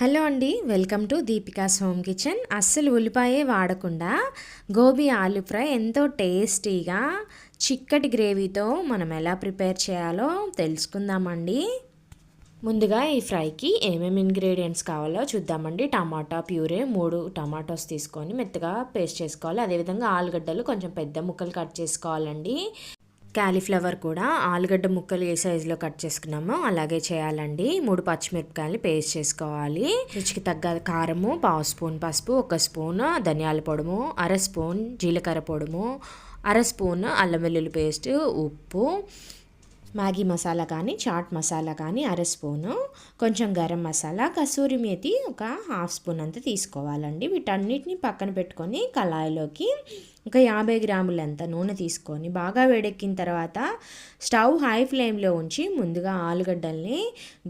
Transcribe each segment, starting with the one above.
Hello అండి welcome to Deepika's home kitchen. అస్సలు ఉల్లిపాయే వాడకుండా గోబీ ఆలు ఫ్రై ఎంతో టేస్టీగా చిక్కటి గ్రేవీతో మనం ఎలా ప్రిపేర్ చేయాలో తెలుసుకుందామండి. ముందుగా ఈ ఫ్రైకి ఏమేమి ఇంగ్రీడియంట్స్ కావాలో చూద్దామండి. టమాటా ప్యూరే మూడు టమాటోస్ తీసుకొని మెత్తగా పేస్ట్ చేసుకోవాలి. అదేవిధంగా ఆలుగడ్డలు కొంచెం పెద్ద ముక్కలు కట్ చేసుకోవాలండి. క్యాలీఫ్లవర్ కూడా ఆలుగడ్డ ముక్కలు ఏ సైజులో కట్ చేసుకున్నామో అలాగే చేయాలండి. మూడు పచ్చిమిరపకాయలు పేస్ట్ చేసుకోవాలి. రుచికి తగ్గ కారము పావు స్పూన్ పసుపు ఒక స్పూన్ ధనియాల పొడము అర స్పూన్ జీలకర్ర పొడము అర స్పూన్ అల్లం వెల్లుల్లి పేస్ట్ ఉప్పు మ్యాగీ మసాలా కానీ చాట్ మసాలా కానీ అర స్పూను కొంచెం గరం మసాలా కసూరి మేతి ఒక హాఫ్ స్పూన్ అంతా తీసుకోవాలండి. వీటన్నిటిని పక్కన పెట్టుకొని కళాయిలోకి ఒక యాభై గ్రాములంత నూనె తీసుకొని బాగా వేడెక్కిన తర్వాత స్టవ్ హై ఫ్లేమ్లో ఉంచి ముందుగా ఆలుగడ్డల్ని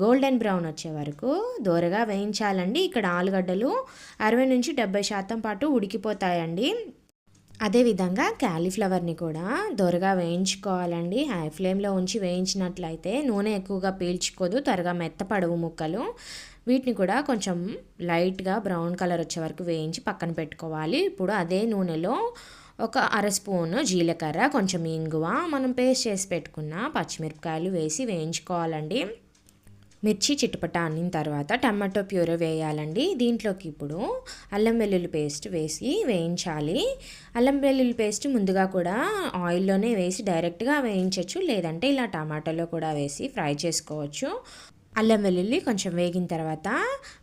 గోల్డెన్ బ్రౌన్ వచ్చే వరకు దూరగా వేయించాలండి. ఇక్కడ ఆలుగడ్డలు అరవై నుంచి డెబ్బై శాతం పాటు ఉడికిపోతాయండి. అదేవిధంగా క్యాలీఫ్లవర్ని కూడా దొరగా వేయించుకోవాలండి. హై ఫ్లేమ్లో ఉంచి వేయించినట్లయితే నూనె ఎక్కువగా పీల్చుకోదు త్వరగా మెత్తపడవు ముక్కలు. వీటిని కూడా కొంచెం లైట్గా బ్రౌన్ కలర్ వచ్చే వరకు వేయించి పక్కన పెట్టుకోవాలి. ఇప్పుడు అదే నూనెలో ఒక అర స్పూను జీలకర్ర కొంచెం ఇంగువ మనం పేస్ట్ చేసి పెట్టుకున్న పచ్చిమిరపకాయలు వేసి వేయించుకోవాలండి. మిర్చి చిటపట అన్నిన తర్వాత టమాటో ప్యూరో వేయాలండి. దీంట్లోకి ఇప్పుడు అల్లం వెల్లుల్లి పేస్ట్ వేసి వేయించాలి. అల్లం వెల్లుల్లి పేస్ట్ ముందుగా కూడా ఆయిల్లోనే వేసి డైరెక్ట్గా వేయించవచ్చు లేదంటే ఇలా టమాటోలో కూడా వేసి ఫ్రై చేసుకోవచ్చు. అల్లం వెల్లుల్లి కొంచెం వేగిన తర్వాత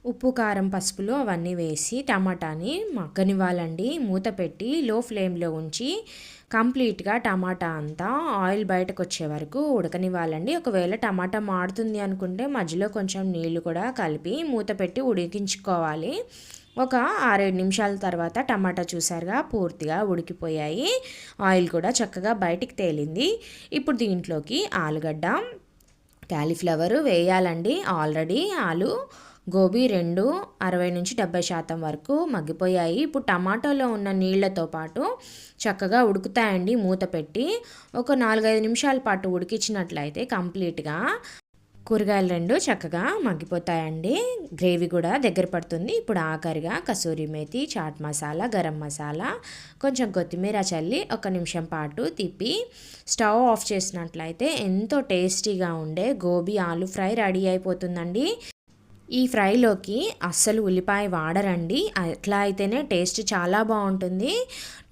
ఉప్పు కారం పసుపులు అవన్నీ వేసి టమాటాని మగ్గనివ్వాలండి. మూత పెట్టి లో ఫ్లేమ్లో ఉంచి కంప్లీట్గా టమాటా అంతా ఆయిల్ బయటకు వచ్చే వరకు ఉడకనివ్వాలండి. ఒకవేళ టమాటా మాడుతుంది అనుకుంటే మధ్యలో కొంచెం నీళ్ళు కూడా కలిపి మూత పెట్టి ఉడికించుకోవాలి. ఒక ఆరేడు నిమిషాల తర్వాత టమాటా చూసారుగా పూర్తిగా ఉడికిపోయాయి. ఆయిల్ కూడా చక్కగా బయటికి తేలింది. ఇప్పుడు దీంట్లోకి ఆలుగడ్డ క్యాలీఫ్లవర్ వేయాలండి. ఆల్రెడీ ఆలు గోబీ రెండు అరవై నుంచి డెబ్బై శాతం వరకు మగ్గిపోయాయి. ఇప్పుడు టమాటోలో ఉన్న నీళ్ళతో పాటు చక్కగా ఉడుకుతాయండి మూత పెట్టి. ఒక నాలుగైదు నిమిషాల పాటు ఉడికించినట్లయితే కంప్లీట్గా కూరగాయలు రెండు చక్కగా మగ్గిపోతాయండి. గ్రేవీ కూడా దగ్గర పడుతుంది. ఇప్పుడు ఆఖరిగా కసూరి మేతి చాట్ మసాలా గరం మసాలా కొంచెం కొత్తిమీర చల్లి ఒక నిమిషం పాటు తిప్పి స్టవ్ ఆఫ్ చేసినట్లయితే ఎంతో టేస్టీగా ఉండే గోబీ ఆలు ఫ్రై రెడీ అయిపోతుందండి. ఈ ఫ్రైలోకి అస్సలు ఉల్లిపాయ వాడరండి. అట్లా అయితేనే టేస్ట్ చాలా బాగుంటుంది.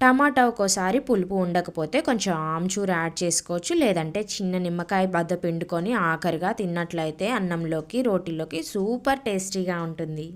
టమాటా ఒక్కోసారి పులుపు ఉండకపోతే కొంచెం ఆమ్చూర్ యాడ్ చేసుకోవచ్చు. లేదంటే చిన్న నిమ్మకాయ బద్ద పిండుకొని ఆఖరిగా తిన్నట్లయితే అన్నంలోకి రోటీలోకి సూపర్ టేస్టీగా ఉంటుంది.